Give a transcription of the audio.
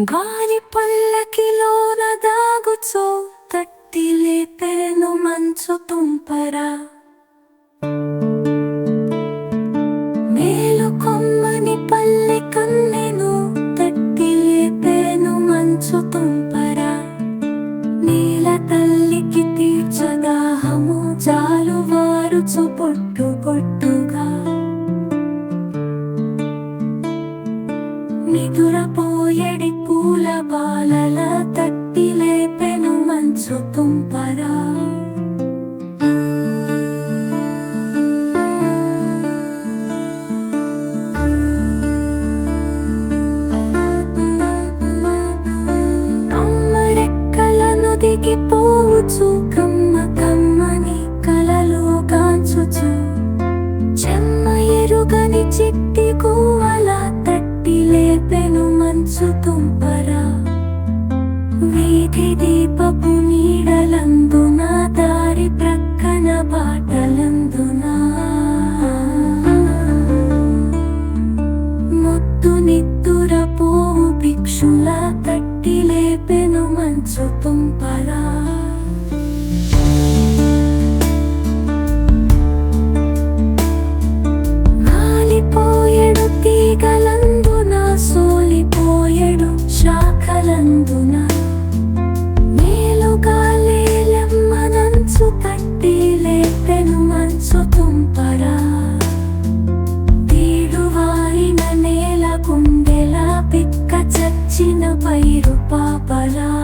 గాలి పల్లకిలోన దాగుచో తట్టి లేపెను మంచు తుంపరా. మేలు కొమ్మని పల్లె కన్నెను తట్టి లేపెను మంచు తుంపరా. నీల తల్లికి తీర్చదాహము జాలువారుచు పొట్టు పొట్టుగా నిదురపోయడి పూల బాలల తట్టి లేపెను మంచు తుంపరా. దిగిపోవచ్చు తట్టి మంచు తుంపరా. కాలిపోయెడు తీగలందున సోలిపోయెడు శాఖలందున. పాపలా